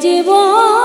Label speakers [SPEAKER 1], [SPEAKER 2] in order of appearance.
[SPEAKER 1] জীবন